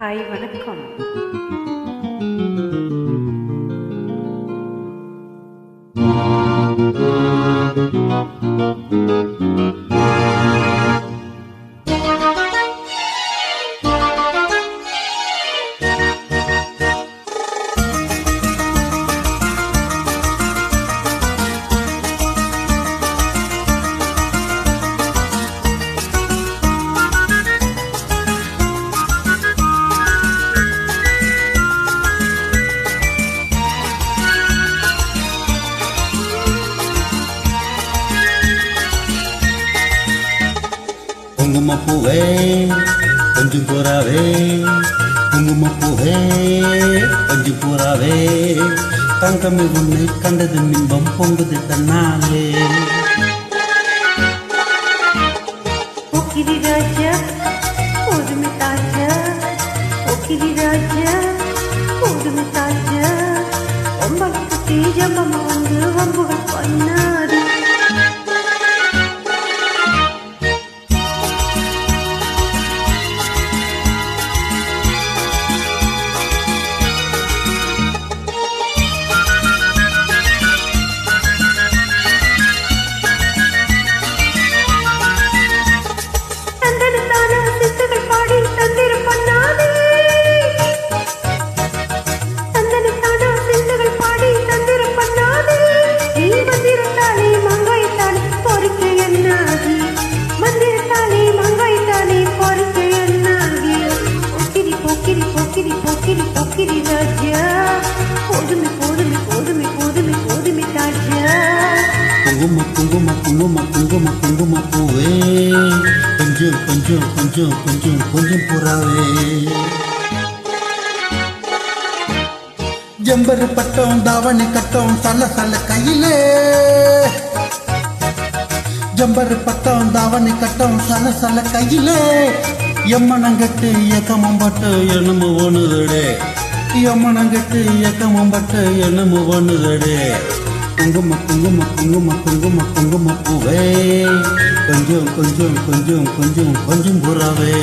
Hi வணக்கம் குங்குமப்பூவே கொஞ்சம் பூராவே குங்குமப்பூவே கொஞ்சம் பூராவே தங்கமே உன்னை கண்டது மின்பம் பொங்குது தன்னாலே போக்கிரி ராஜா போதுமை தாஜா போக்கிரி ராஜா போதுமை தாஜா ஒம்பளுக்கு தீஜமம் வந்து வம்புகள் பண்ணாது. குங்கும குங்கும குங்கும குங்கும குங்கும பூவே. கொஞ்சம் கொஞ்சம் கொஞ்சம் கொஞ்சம் கொஞ்சம் புறாவே. ஜம்பரு பட்டம் தாவணி கட்டம் சல சல கையிலே. ஜம்பரு பட்டம் தாவணி கட்டம் சல சல கையிலே. எம்மனங்கட்டு இயக்கமும் பட்டு என்னமோ ஒண்ணுதடே. எம்மனங்கட்டு இயக்கமும் பட்டு என்னமோ ஒண்ணுதடே. குங்கும குங்கும குங்கும குங்கும குங்கும பூவே. கொஞ்சம் கொஞ்சம் கொஞ்சம் கொஞ்சம் கொஞ்சம் புறாவே.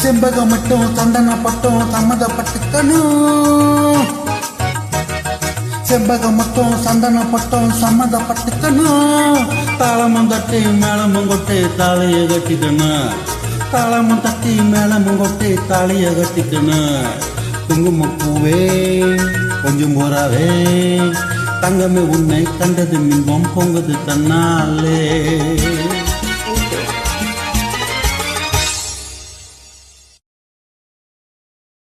செம்பகம் மட்டும் சந்தன பட்டம் சம்மதப்பட்டுக்கணும் செம்பகம் மட்டும் சந்தன பட்டம் சம்மதப்பட்டுக்கணும் தாளமும் தட்டி மேளமும் கொட்டி தாளைய கட்டிக்கணும் தாளமும் தட்டி மேளமும் கொட்டி தாளைய குங்குமம் பூவே கொஞ்சம் போறாவே. தங்கமே உன்னை கண்டது மின்பம் பொங்குது தன்னாலே.